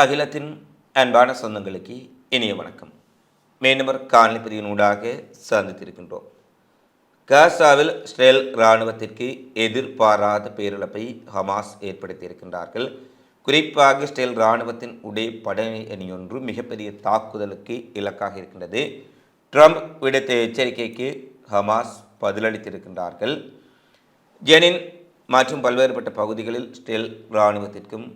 அகிலத்தின் அன்பான சொந்தங்களுக்கு இனிய வணக்கம். மீண்டும் காணொலி பதிவினூடாக சந்தித்திருக்கின்றோம். காசாவில் இஸ்ரேல் இராணுவத்திற்கு எதிர்பாராத பேரிழப்பை ஹமாஸ் ஏற்படுத்தியிருக்கின்றார்கள். குறிப்பாக இஸ்ரேல் இராணுவத்தின் உடைய படை அணியொன்று மிகப்பெரிய தாக்குதலுக்கு இலக்காக இருக்கின்றது. ட்ரம்ப் விடுத்த எச்சரிக்கைக்கு ஹமாஸ் பதிலளித்திருக்கின்றார்கள். ஜெனின் மற்றும் பல்வேறுபட்ட பகுதிகளில் ஸ்டெல் இராணுவத்திற்கும்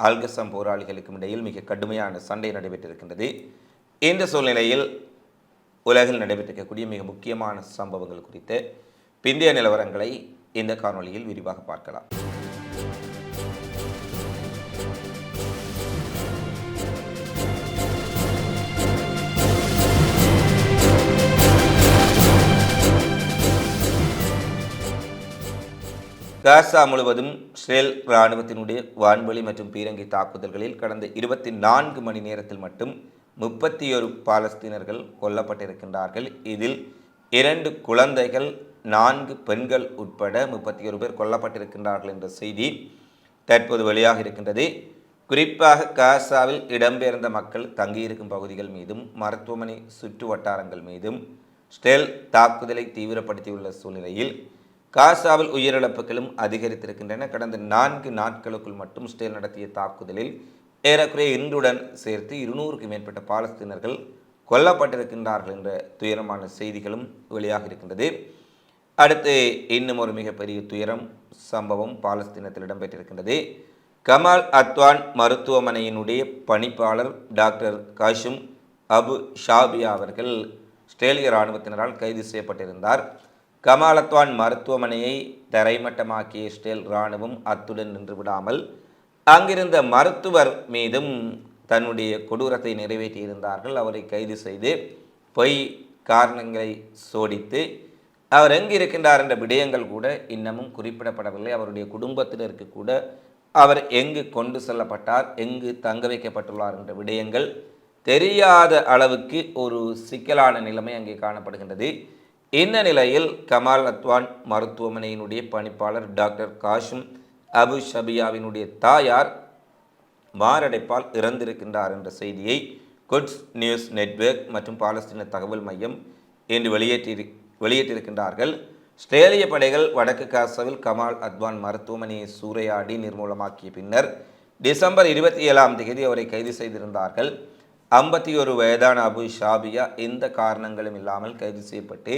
அல்கசம் போராளிகளுக்கும் இடையில் மிக கடுமையான சண்டை நடைபெற்றிருக்கின்றது. இந்த சூழ்நிலையில் உலகில் நடைபெற்றிருக்கக்கூடிய மிக முக்கியமான சம்பவங்கள் குறித்த பிந்தைய நிலவரங்களை இந்த காணொளியில் விரிவாக பார்க்கலாம். காசா முழுவதும் இஸ்ரேல் இராணுவத்தினுடைய வான்வெளி மற்றும் பீரங்கி தாக்குதல்களில் கடந்த இருபத்தி நான்கு மணி நேரத்தில் மட்டும் முப்பத்தி ஒரு பாலஸ்தீனர்கள் கொல்லப்பட்டிருக்கின்றார்கள். இதில் இரண்டு குழந்தைகள் நான்கு பெண்கள் உட்பட முப்பத்தி ஒரு பேர் கொல்லப்பட்டிருக்கின்றார்கள் என்ற செய்தி தற்போது வெளியாக இருக்கின்றது. குறிப்பாக காசாவில் இடம்பெயர்ந்த மக்கள் தங்கியிருக்கும் பகுதிகள் மீதும் மருத்துவமனை சுற்று வட்டாரங்கள் மீதும் ஸ்டெல் தாக்குதலை தீவிரப்படுத்தியுள்ள சூழ்நிலையில் காசாவில் உயிரிழப்புகளும் அதிகரித்திருக்கின்றன. கடந்த நான்கு நாட்களுக்குள் மட்டும் ஸ்டேல் நடத்திய தாக்குதலில் ஏறக்குறைய இன்றுடன் சேர்த்து இருநூறுக்கு மேற்பட்ட பாலஸ்தீனர்கள் கொல்லப்பட்டிருக்கின்றார்கள் என்ற துயரமான செய்திகளும் வெளியாக இருக்கின்றது. அடுத்து இன்னும் ஒரு மிகப்பெரிய துயரம் சம்பவம் பாலஸ்தீனத்தில் இடம்பெற்றிருக்கின்றது. கமால் அத்வான் மருத்துவமனையினுடைய பணிப்பாளர் டாக்டர் காஷும் அபு ஷாபியா அவர்கள் ஆஸ்திரேலிய இராணுவத்தினரால் கைது செய்யப்பட்டிருந்தார். கமாலத்வான் மருத்துவமனையை தரைமட்டமாக்கிய இஸ்ரேல் இராணுவம் அத்துடன் நின்று விடாமல் அங்கிருந்த மருத்துவர் மீதும் தன்னுடைய கொடூரத்தை நிறைவேற்றியிருந்தார்கள். அவரை கைது செய்து பொய் காரணங்களை சோடித்து அவர் எங்கு இருக்கின்றார் என்ற விடயங்கள் கூட இன்னமும் குறிப்பிடப்படவில்லை. அவருடைய குடும்பத்தினருக்கு கூட அவர் எங்கு கொண்டு செல்லப்பட்டார் எங்கு தங்க வைக்கப்பட்டுள்ளார் என்ற விடயங்கள் தெரியாத அளவுக்கு ஒரு சிக்கலான நிலைமை அங்கே காணப்படுகின்றது. இந்த நிலையில் கமால் அத்வான் மருத்துவமனையினுடைய பணிப்பாளர் டாக்டர் காஷும் அபு ஷபியாவினுடைய தாயார் மாரடைப்பால் இறந்திருக்கின்றார் என்ற செய்தியை குட்ஸ் நியூஸ் நெட்வொர்க் மற்றும் பாலஸ்தீன தகவல் மையம் இன்று வெளியேற்றி வெளியிட்டிருக்கின்றார்கள். ஸ்திரேலிய படைகள் வடக்கு காசாவில் கமால் அத்வான் மருத்துவமனையை சூறையாடி நிர்மூலமாக்கிய பின்னர் டிசம்பர் இருபத்தி ஏழாம் தேதி அவரை கைது செய்திருந்தார்கள். ஐம்பத்தி ஒரு வயதான அபு ஷாபியா எந்த காரணங்களும் இல்லாமல் கைது செய்யப்பட்டு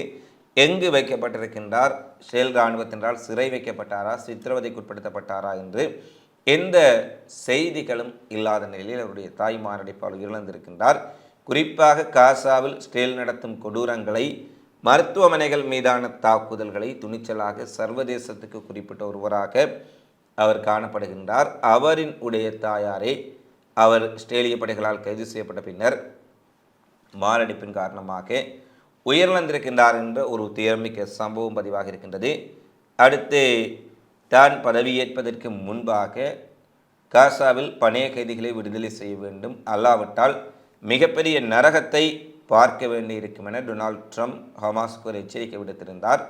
எங்கு வைக்கப்பட்டிருக்கின்றார் ஷேல் இராணுவத்தினரால் சிறை வைக்கப்பட்டாரா சித்திரவதைக்குட்படுத்தப்பட்டாரா என்று எந்த செய்திகளும் இல்லாத நிலையில் அவருடைய தாய் மாரடைப்பால் உயிரிழந்திருக்கின்றார். குறிப்பாக காசாவில் ஸ்டேல் நடத்தும் கொடூரங்களை மருத்துவமனைகள் மீதான தாக்குதல்களை துணிச்சலாக சர்வதேசத்துக்கு குறிப்பிட்ட ஒருவராக அவர் காணப்படுகின்றார். அவரின் உடைய தாயாரே அவர் ஸ்ட்ரேலிய படைகளால் கைது செய்யப்பட்ட பின்னர் மாரடைப்பின் காரணமாக உயிரிழந்திருக்கின்றார் என்ற ஒரு துயரமிக்க சம்பவம் பதிவாக இருக்கின்றது. அடுத்து தான் பதவியேற்பதற்கு முன்பாக காசாவில் பணைய கைதிகளை விடுதலை செய்ய வேண்டும் அல்லாவிட்டால் மிகப்பெரிய நரகத்தை பார்க்க வேண்டியிருக்கும் என டொனால்ட் ட்ரம்ப் ஹமாஸ்க்கு ஒரு எச்சரிக்கை விடுத்திருந்தார்.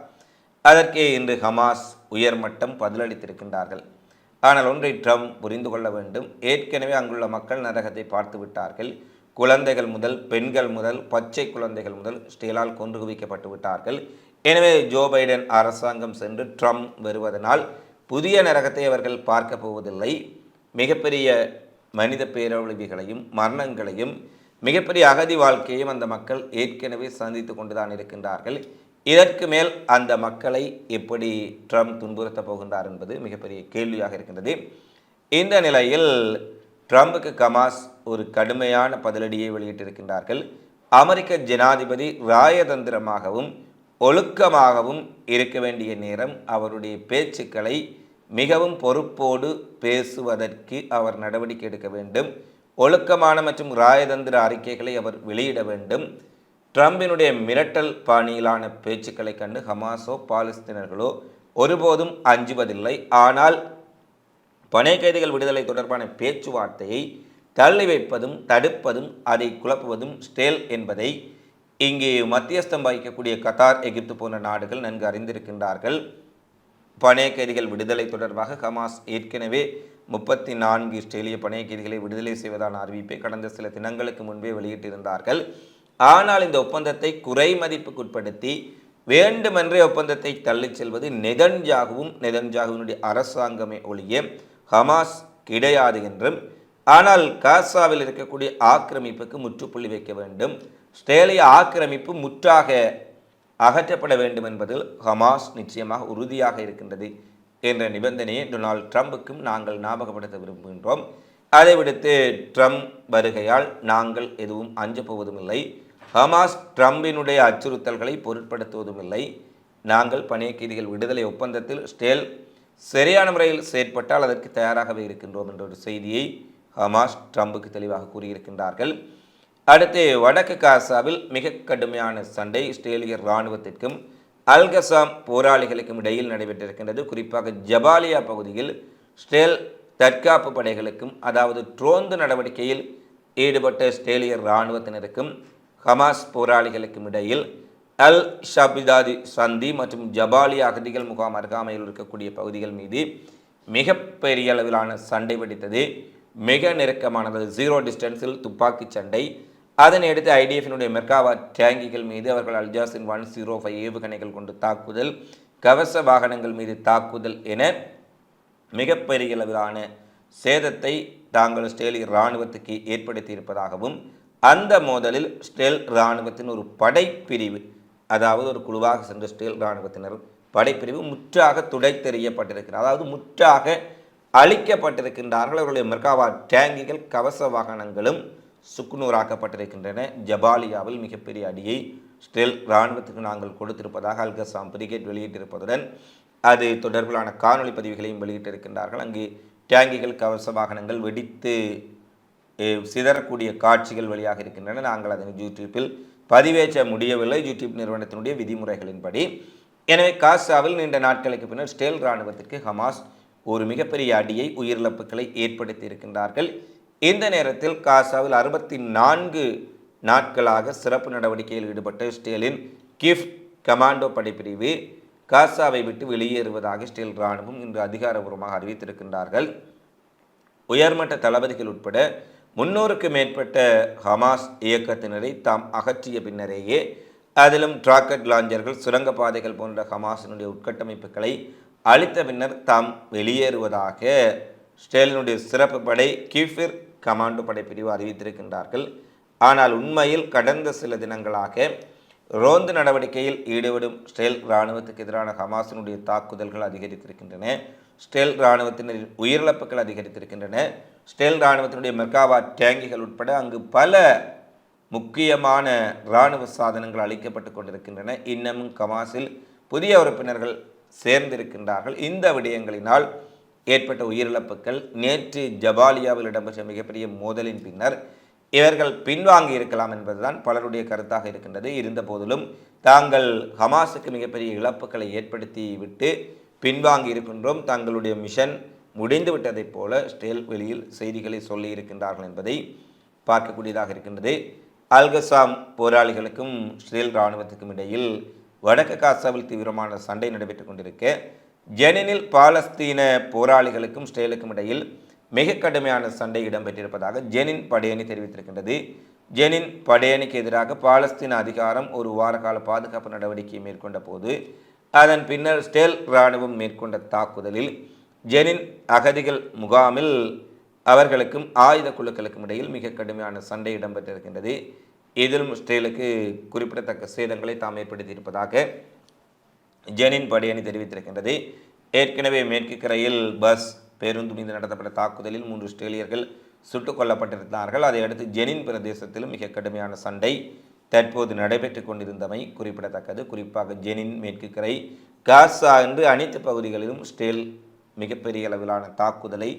அதற்கு இன்று ஹமாஸ் உயர்மட்டம் பதிலளித்திருக்கின்றார்கள். ஆனால் ஒன்றை ட்ரம்ப் புரிந்து கொள்ள வேண்டும். ஏற்கனவே அங்குள்ள மக்கள் நரகத்தை பார்த்து விட்டார்கள். குழந்தைகள் முதல் பெண்கள் முதல் பச்சை குழந்தைகள் முதல் ஸ்டீலால் கொன்று குவிக்கப்பட்டு விட்டார்கள். எனவே ஜோ பைடன் அரசாங்கம் சென்று ட்ரம்ப் வருவதனால் புதிய நரகத்தை அவர்கள் பார்க்க போவதில்லை. மிகப்பெரிய மனித பேரழிவுகளையும் மரணங்களையும் மிகப்பெரிய அகதி வாழ்க்கையும் அந்த மக்கள் ஏற்கனவே சந்தித்து கொண்டுதான் இருக்கின்றார்கள். இதற்கு மேல் அந்த மக்களை எப்படி ட்ரம்ப் துன்புறுத்தப் போகின்றார் என்பது மிகப்பெரிய கேள்வியாக இருக்கின்றது. இந்த நிலையில் ட்ரம்புக்கு கமாஸ் ஒரு கடுமையான பதிலடியை வெளியிட்டிருக்கின்றார்கள். அமெரிக்க ஜனாதிபதி ராயதந்திரமாகவும் ஒழுக்கமாகவும் இருக்க வேண்டிய நேரம் அவருடைய பேச்சுக்களை மிகவும் பொறுப்போடு பேசுவதற்கு அவர் நடவடிக்கை எடுக்க வேண்டும். ஒழுக்கமான மற்றும் ராயதந்திர அறிக்கைகளை அவர் வெளியிட வேண்டும். ட்ரம்பினுடைய மிரட்டல் பாணியிலான பேச்சுக்களை கண்டு ஹமாஸோ பாலஸ்தீனர்களோ ஒருபோதும் அஞ்சுவதில்லை. ஆனால் பனை கைதிகள் விடுதலை தொடர்பான பேச்சுவார்த்தையை தள்ளி வைப்பதும் தடுப்பதும் அதை குழப்புவதும் ஸ்டேல் என்பதை இங்கே மத்தியஸ்தம் வகிக்கக்கூடிய கத்தார் எகிப்து போன்ற நாடுகள் நன்கு அறிந்திருக்கின்றார்கள். பனை கைதிகள் விடுதலை தொடர்பாக ஹமாஸ் ஏற்கனவே முப்பத்தி நான்கு இஸ்ரேலிய பனை கைதிகளை விடுதலை செய்வதான அறிவிப்பை கடந்த சில தினங்களுக்கு முன்பே வெளியிட்டிருந்தார்கள். ஆனால் இந்த ஒப்பந்தத்தை குறை மதிப்புக்குட்படுத்தி வேண்டுமென்றே ஒப்பந்தத்தை தள்ளிச் செல்வது நெதன்ஜாகவும் நெதன்ஜாகுவினுடைய அரசாங்கமே ஒழிய ஹமாஸ் கிடையாது என்றும் ஆனால் காசாவில் இருக்கக்கூடிய ஆக்கிரமிப்புக்கு முற்றுப்புள்ளி வைக்க வேண்டும். ஸ்டேலிய ஆக்கிரமிப்பு முற்றாக அகற்றப்பட வேண்டும் என்பதில் ஹமாஸ் நிச்சயமாக உறுதியாக இருக்கின்றது என்ற நிபந்தனையை டொனால்ட் ட்ரம்புக்கும் நாங்கள் ஞாபகப்படுத்த விரும்புகின்றோம். அதை விடுத்து ட்ரம்ப் வருகையால் நாங்கள் எதுவும் அஞ்சப் போவதும் இல்லை ஹமாஸ் ட்ரம்பினுடைய அச்சுறுத்தல்களை பொருட்படுத்துவதும் இல்லை நாங்கள் பணிய விடுதலை ஒப்பந்தத்தில் ஸ்டேல் சரியான முறையில் செயற்பட்டால் அதற்கு தயாராகவே இருக்கின்றோம் என்ற ஒரு செய்தியை ஹமாஸ் ட்ரம்புக்கு தெளிவாக கூறியிருக்கின்றார்கள். அடுத்து வடக்கு காசாவில் மிக கடுமையான சண்டை இஸ்ரேலிய இராணுவத்திற்கும் அல்கசாம் போராளிகளுக்கும் இடையில் நடைபெற்றிருக்கின்றது. குறிப்பாக ஜபாலியா பகுதியில் ஸ்டேல் தற்காப்பு படைகளுக்கும் அதாவது ட்ரோந்து நடவடிக்கையில் ஈடுபட்ட இஸ்ரேலிய இராணுவத்தினருக்கும் ஹமாஸ் போராளிகளுக்கும் இடையில் அல் ஷபிதாதி சந்தி மற்றும் ஜபாலி அகதிகள் முகாம் அருகாமையில் இருக்கக்கூடிய பகுதிகள் மீது மிகப்பெரிய அளவிலான சண்டை வெடித்தது. மிக நெருக்கமானது. ஜீரோ டிஸ்டன்ஸில் துப்பாக்கி சண்டை. அதனை அடுத்து ஐடிஎஃபினுடைய மெர்காவா டேங்கிகள் மீது அவர்கள் அல்ஜாசின் ஒன் ஜீரோ ஃபைவ் ஏவுகணைகள் கொண்டு தாக்குதல் கவச வாகனங்கள் மீது தாக்குதல் என மிகப்பெரிய அளவிலான சேதத்தை தாங்கள் ஸ்டேலிய இராணுவத்துக்கு ஏற்படுத்தி இருப்பதாகவும் அந்த மோதலில் ஸ்டேல் இராணுவத்தின் ஒரு படைப்பிரிவு அதாவது ஒரு குழுவாக சென்ற ஸ்டேல் இராணுவத்தினர் படைப்பிரிவு முற்றாக துடைத்தெறியப்பட்டிருக்கிறார் அதாவது முற்றாக அழிக்கப்பட்டிருக்கின்றார்கள். அவர்களுடைய மெர்காவா டேங்கிகள் கவச வாகனங்களும் சுக்குநூறாக்கப்பட்டிருக்கின்றன. ஜபாலியாவில் மிகப்பெரிய அடியை ஸ்டெல் இராணுவத்துக்கு நாங்கள் கொடுத்திருப்பதாக அல்கசாம் பிரிகேட் வெளியிட்டிருப்பதுடன் அது தொடர்பிலான காணொளி பதிவுகளையும் வெளியிட்டிருக்கின்றார்கள். அங்கு டேங்கிகள் கவச வாகனங்கள் வெடித்து சிதறக்கூடிய காட்சிகள் வழியாக இருக்கின்றன. நாங்கள் அதனை யூடியூப்பில் பதிவேற்ற முடியவில்லை. யூடியூப் நிறுவனத்தினுடைய விதிமுறைகளின்படி. எனவே காசாவில் நீண்ட நாட்களுக்கு பின்னர் ஸ்டேல் இராணுவத்திற்கு ஹமாஸ் ஒரு மிகப்பெரிய அடியை உயிரிழப்புகளை ஏற்படுத்தி இருக்கின்றார்கள். இந்த நேரத்தில் காசாவில் அறுபத்தி நான்கு நாட்களாக சிறப்பு நடவடிக்கையில் ஈடுபட்ட ஸ்டேலின் கிஃப் கமாண்டோ படைப்பிரிவு காசாவை விட்டு வெளியேறுவதாக ஸ்டேல் இராணுவம் இன்று அதிகாரபூர்வமாக அறிவித்திருக்கின்றார்கள். உயர்மட்ட தளபதிகள் உட்பட முன்னூறுக்கு மேற்பட்ட ஹமாஸ் இயக்கத்தினரை தாம் அகற்றிய பின்னரேயே அதிலும் ராக்கெட் லாஞ்சர்கள் சுரங்கப்பாதைகள் போன்ற ஹமாஸினுடைய உட்கட்டமைப்புகளை அளித்த பின்னர் தாம் வெளியேறுவதாக ஸ்டேலினுடைய சிறப்பு படை கிஃபிர் கமாண்டோ படை பிரிவு அறிவித்திருக்கின்றார்கள். ஆனால் உண்மையில் கடந்த சில தினங்களாக ரோந்து நடவடிக்கையில் ஈடுபடும் ஸ்டெல் இராணுவத்துக்கு எதிரான ஹமாஸினுடைய தாக்குதல்கள் அதிகரித்திருக்கின்றன. ஸ்டெல் இராணுவத்தினரின் உயிரிழப்புகள் அதிகரித்திருக்கின்றன. ஸ்டெல் இராணுவத்தினுடைய மெர்காவா டேங்கிகள் உட்பட அங்கு பல முக்கியமான இராணுவ சாதனங்கள் அளிக்கப்பட்டு கொண்டிருக்கின்றன. இன்னமும் கமாஸில் புதிய உறுப்பினர்கள் சேர்ந்திருக்கின்றார்கள். இந்த விடயங்களினால் ஏற்பட்ட உயிரிழப்புகள் நேற்று ஜபாலியாவில் இடம்பெற்ற மிகப்பெரிய மோதலின் பின்னர் இவர்கள் பின்வாங்கி இருக்கலாம் என்பதுதான் பலருடைய கருத்தாக இருக்கின்றது. இருந்த போதிலும் தாங்கள் ஹமாஸுக்கு மிகப்பெரிய இழப்புகளை ஏற்படுத்தி விட்டு பின்வாங்கி இருக்கின்றோம். தங்களுடைய மிஷன் முடிந்து விட்டதைப் போல ஸ்டேல் வெளியில் செய்திகளை சொல்லி இருக்கின்றார்கள் என்பதை பார்க்கக்கூடியதாக இருக்கின்றது. அல்கசாம் போராளிகளுக்கும் ஸ்ரேல் இராணுவத்துக்கும் இடையில் வடக்கு காசாவில் தீவிரமான சண்டை நடைபெற்றுக் கொண்டிருக்க ஜெனினில் பாலஸ்தீன போராளிகளுக்கும் ஸ்ரேலுக்கும் இடையில் மிக கடுமையான சண்டை இடம்பெற்றிருப்பதாக ஜெனின் படையணி தெரிவித்திருக்கின்றது. ஜெனின் படையணிக்கு எதிராக பாலஸ்தீன அதிகாரம் ஒரு வார கால பாதுகாப்பு நடவடிக்கையை மேற்கொண்ட போது அதன் பின்னர் ஸ்டேல் இராணுவம் மேற்கொண்ட தாக்குதலில் ஜெனின் அகதிகள் முகாமில் அவர்களுக்கும் ஆயுத குழுக்களுக்கும் இடையில் மிக கடுமையான சண்டை இடம்பெற்றிருக்கின்றது. இதிலும் இஸ்ரேலுக்கு குறிப்பிடத்தக்க சேதங்களை தாம் ஏற்படுத்தியிருப்பதாக ஜெனின் படையணி தெரிவித்திருக்கின்றது. ஏற்கனவே மேற்கு கரையில் பஸ் பேருந்து மீது நடத்தப்பட்ட தாக்குதலில் மூன்று ஸ்ட்ரேலியர்கள் சுட்டுக் கொல்லப்பட்டிருந்தார்கள் அதையடுத்து ஜெனின் பிரதேசத்திலும் மிக கடுமையான சண்டை தற்போது நடைபெற்றுக் கொண்டிருந்தமை குறிப்பிடத்தக்கது. குறிப்பாக ஜெனின் மேற்கு கரை காசா என்று அனைத்து பகுதிகளிலும் ஸ்டேல் மிகப்பெரிய அளவிலான தாக்குதலை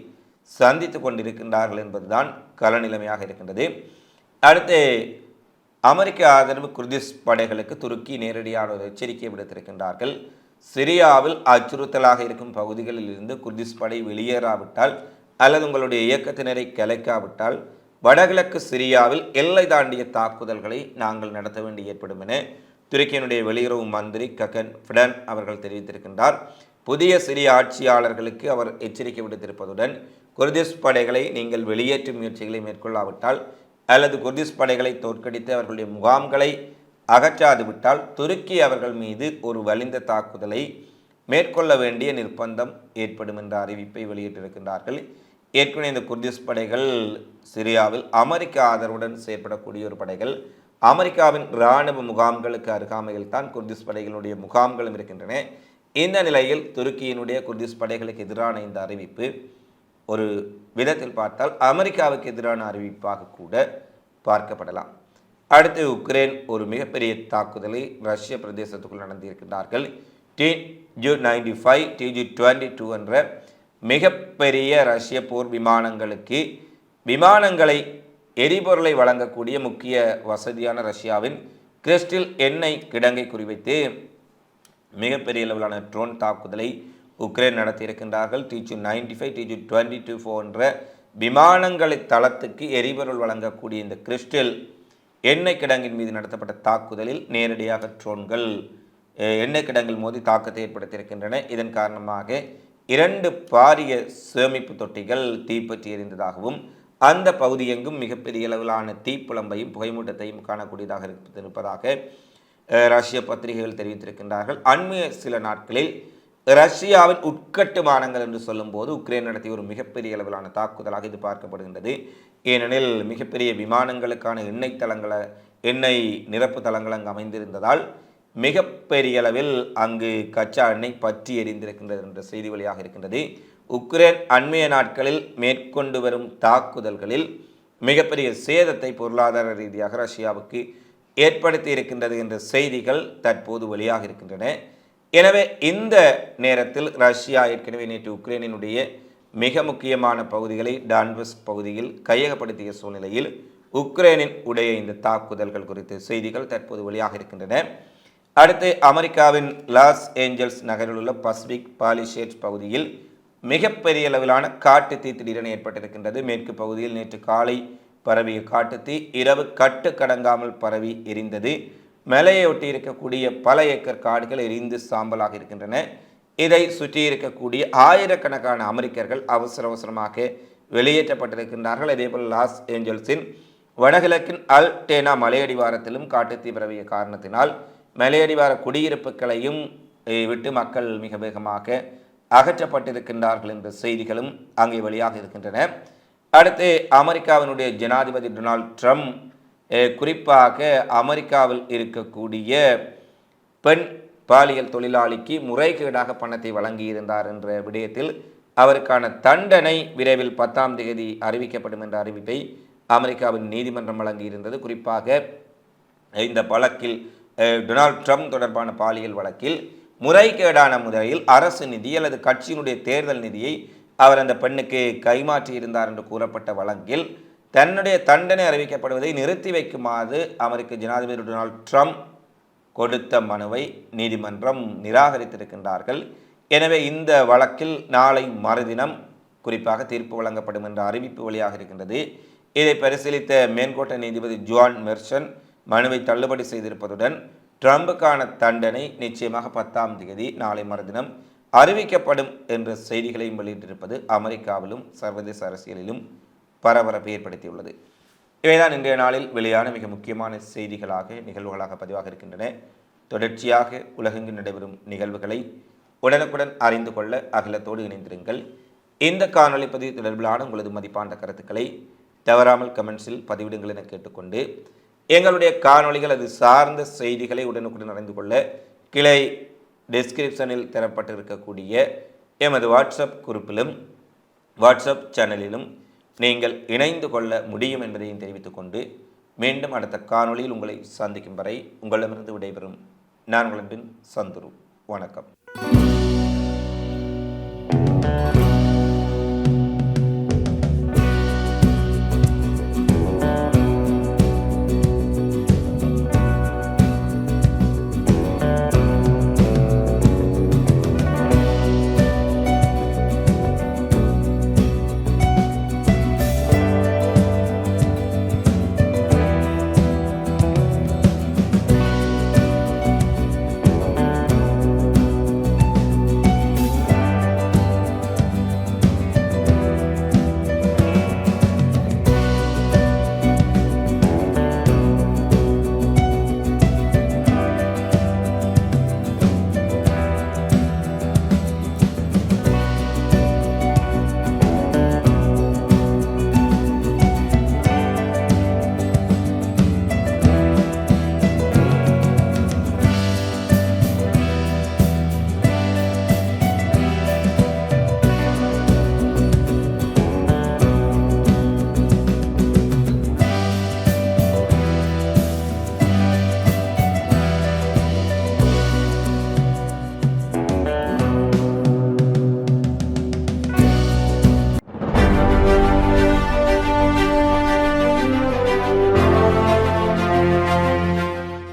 சந்தித்து கொண்டிருக்கின்றார்கள் என்பதுதான் களநிலைமையாக இருக்கின்றது. அடுத்து அமெரிக்க ஆதரவு குர்திஸ் படைகளுக்கு துருக்கி நேரடியான ஒரு எச்சரிக்கை விடுத்திருக்கின்றார்கள். சிரியாவில் அச்சுறுத்தலாக இருக்கும் பகுதிகளில் இருந்து குர்திஸ் படை வெளியேறாவிட்டால் அல்லது உங்களுடைய இயக்கத்தினரை கலைக்காவிட்டால் வடகிழக்கு சிரியாவில் எல்லை தாண்டிய தாக்குதல்களை நாங்கள் நடத்த வேண்டி ஏற்படும் என துருக்கியினுடைய வெளியுறவு மந்திரி ககன் ஃபிடன் அவர்கள் தெரிவித்திருக்கின்றார். புதிய சிறிய ஆட்சியாளர்களுக்கு அவர் எச்சரிக்கை விடுத்திருப்பதுடன் குர்திஸ் படைகளை நீங்கள் வெளியேற்றும் முயற்சிகளை மேற்கொள்ளாவிட்டால் அல்லது குர்திஸ் படைகளை தோற்கடித்து அவர்களுடைய முகாம்களை அகற்றாது விட்டால் துருக்கி அவர்கள் மீது ஒரு வலிந்த தாக்குதலை மேற்கொள்ள வேண்டிய நிர்பந்தம் ஏற்படும் என்ற அறிவிப்பை வெளியிட்டிருக்கின்றார்கள். ஏற்கனவே இந்த குர்திஸ் படைகள் சிரியாவில் அமெரிக்க ஆதரவுடன் செயற்படக்கூடிய ஒரு படைகள். அமெரிக்காவின் இராணுவ முகாம்களுக்கு அருகாமையில் தான் குர்திஸ் படைகளுடைய முகாம்களும் இருக்கின்றன. இந்த நிலையில் துருக்கியினுடைய குர்திஸ் படைகளுக்கு எதிரான இந்த அறிவிப்பு ஒரு விதத்தில் பார்த்தால் அமெரிக்காவுக்கு எதிரான அறிவிப்பாக கூட பார்க்கப்படலாம். அடுத்து உக்ரைன் ஒரு மிகப்பெரிய தாக்குதலை ரஷ்ய பிரதேசத்துக்குள் நடந்திருக்கின்றார்கள் T U ninety five TU twenty two என்ற மிகப்பெரிய ரஷ்ய போர் விமானங்களுக்கு விமானங்களை எரிபொருளை வழங்கக்கூடிய முக்கிய வசதியான ரஷ்யாவின் கிறிஸ்டில் எண்ணெய் கிடங்கை குறிவைத்து மிகப்பெரிய அளவிலான ட்ரோன் தாக்குதலை Ukraine நடத்தியிருக்கின்றார்கள். TU ninety five TU twenty two போன்ற விமானங்களை தளத்துக்கு எரிபொருள் வழங்கக்கூடிய இந்த கிறிஸ்டில் எண்ணெய் கிடங்கின் மீது நடத்தப்பட்ட தாக்குதலில் நேரடியாக ட்ரோன்கள் எண்ணெய் கிடங்கில் மோதி தாக்கத்தை ஏற்படுத்தியிருக்கின்றன. இதன் காரணமாக இரண்டு பாரிய சேமிப்பு தொட்டிகள் தீப்பற்றி எரிந்ததாகவும் அந்த பகுதி எங்கும் மிகப்பெரிய அளவிலான தீப்புலம்பையும் புகைமூட்டத்தையும் காணக்கூடியதாக இருப்பதாக ரஷ்ய பத்திரிகைகள் தெரிவித்திருக்கின்றார்கள். அண்மைய சில நாட்களில் ரஷ்யாவின் உட்கட்டுமானங்கள் என்று சொல்லும்போது உக்ரைன் நடத்திய ஒரு மிகப்பெரிய அளவிலான தாக்குதலாக இது பார்க்கப்படுகின்றது. ஏனெனில் மிகப்பெரிய விமானங்களுக்கான எண்ணெய் தளங்களை எண்ணெய் நிரப்பு தளங்கள் அங்கு அமைந்திருந்ததால் மிகப்பெரிய அளவில் அங்கு கச்சா எண்ணெய் பற்றி எரிந்திருக்கின்றது என்ற செய்தி வழியாக இருக்கின்றது. உக்ரைன் அண்மைய நாட்களில் மேற்கொண்டு வரும் தாக்குதல்களில் மிகப்பெரிய சேதத்தை பொருளாதார ரீதியாக ரஷ்யாவுக்கு ஏற்படுத்தி இருக்கின்றது என்ற செய்திகள் தற்போது வெளியாக இருக்கின்றன. எனவே இந்த நேரத்தில் ரஷ்யா ஏற்கனவே நேற்று உக்ரைனினுடைய மிக முக்கியமான பகுதிகளை டான்பஸ் பகுதியில் கையகப்படுத்திய சூழ்நிலையில் உக்ரைனின் உடைய இந்த தாக்குதல்கள் குறித்த செய்திகள் தற்போது வெளியாக இருக்கின்றன. அடுத்து அமெரிக்காவின் லாஸ் ஏஞ்சல்ஸ் நகரில் உள்ள பசிபிக் பாலிஷேட் பகுதியில் மிகப்பெரிய அளவிலான காட்டு தீ திடீரென ஏற்பட்டிருக்கின்றது. மேற்கு பகுதியில் நேற்று காலை பரவிய காட்டு தீ இரவு கட்டு கடங்காமல் பரவி எரிந்தது. மலையை ஒட்டி இருக்கக்கூடிய பல ஏக்கர் காடுகள் எரிந்து சாம்பலாக இருக்கின்றன. இதை சுற்றி இருக்கக்கூடிய ஆயிரக்கணக்கான அமெரிக்கர்கள் அவசர அவசரமாக வெளியேற்றப்பட்டிருக்கின்றார்கள். அதேபோல் லாஸ் ஏஞ்சல்ஸின் வடகிழக்கின் அல் டேனா மலையடிவாரத்திலும் காட்டுத்தீ பரவிய காரணத்தினால் மலையடிவார குடியிருப்புகளையும் விட்டு மக்கள் மிக வேகமாக அகற்றப்பட்டிருக்கின்றார்கள் என்ற செய்திகளும் அங்கே வெளியாக இருக்கின்றன. அடுத்து அமெரிக்காவினுடைய ஜனாதிபதி டொனால்ட் ட்ரம்ப் குறிப்பாக அமெரிக்காவில் இருக்கக்கூடிய பெண் பாலியல் தொழிலாளிக்கு முறைகேடாக பணத்தை வழங்கியிருந்தார் என்ற விடயத்தில் அவருக்கான தண்டனை விரைவில் பத்தாம் தேதி அறிவிக்கப்படும் என்ற அறிவிப்பை அமெரிக்காவின் நீதிமன்றம் வழங்கியிருந்தது. குறிப்பாக இந்த வழக்கில் டொனால்ட் ட்ரம்ப் தொடர்பான பாலியல் வழக்கில் முறைகேடான முறையில் அரசு நிதி அல்லது கட்சியினுடைய தேர்தல் நிதியை அவர் அந்த பெண்ணுக்கு கைமாற்றி இருந்தார் என்று கூறப்பட்ட வழக்கில் தன்னுடைய தண்டனை அறிவிக்கப்படுவதை நிறுத்தி வைக்குமாறு அமெரிக்க ஜனாதிபதி டொனால்ட் ட்ரம்ப் கொடுத்த மனுவை நீதிமன்றம் நிராகரித்திருக்கின்றார்கள். எனவே இந்த வழக்கில் நாளை மறுதினம் குறிப்பாக தீர்ப்பு வழங்கப்படும் என்ற அறிவிப்பு வழியாக இருக்கின்றது. இதை பரிசீலித்த மேன்கோட்டை நீதிபதி ஜுவான் மெர்சன் மனுவை தள்ளுபடி செய்திருப்பதுடன் ட்ரம்புக்கான தண்டனை நிச்சயமாக பத்தாம் தேதி நாளை மறுதினம் அறிவிக்கப்படும் என்ற செய்திகளையும் வெளியிட்டிருப்பது அமெரிக்காவிலும் சர்வதேச அரசியலிலும் பரபரப்பை ஏற்படுத்தியுள்ளது. இவைதான் இன்றைய நாளில் வெளியான மிக முக்கியமான செய்திகளாக நிகழ்வுகளாக பதிவாக இருக்கின்றன. தொடர்ச்சியாக உலகெங்கு நடைபெறும் நிகழ்வுகளை உடனுக்குடன் அறிந்து கொள்ள அகிலத்தோடு இணைந்திருங்கள். இந்த காணொலி பதிவு தொடர்பிலான உங்களது மதிப்பான கருத்துக்களை தவறாமல் கமெண்ட்ஸில் பதிவிடுங்கள் என கேட்டுக்கொண்டு எங்களுடைய காணொலிகள் அது சார்ந்த செய்திகளை உடனுக்குடன் அறிந்து கொள்ள கிளை டிஸ்கிரிப்ஷனில் தரப்பட்டிருக்கக்கூடிய எமது வாட்ஸ்அப் குறிப்பிலும் வாட்ஸ்அப் சேனலிலும் நீங்கள் இணைந்து கொள்ள முடியும் என்பதையும் தெரிவித்துக்கொண்டு மீண்டும் அடுத்த காணொளியில் உங்களை சந்திக்கும் வரை உங்களிடமிருந்து விடைபெறும். நான் உங்களின் சந்துரு. வணக்கம்.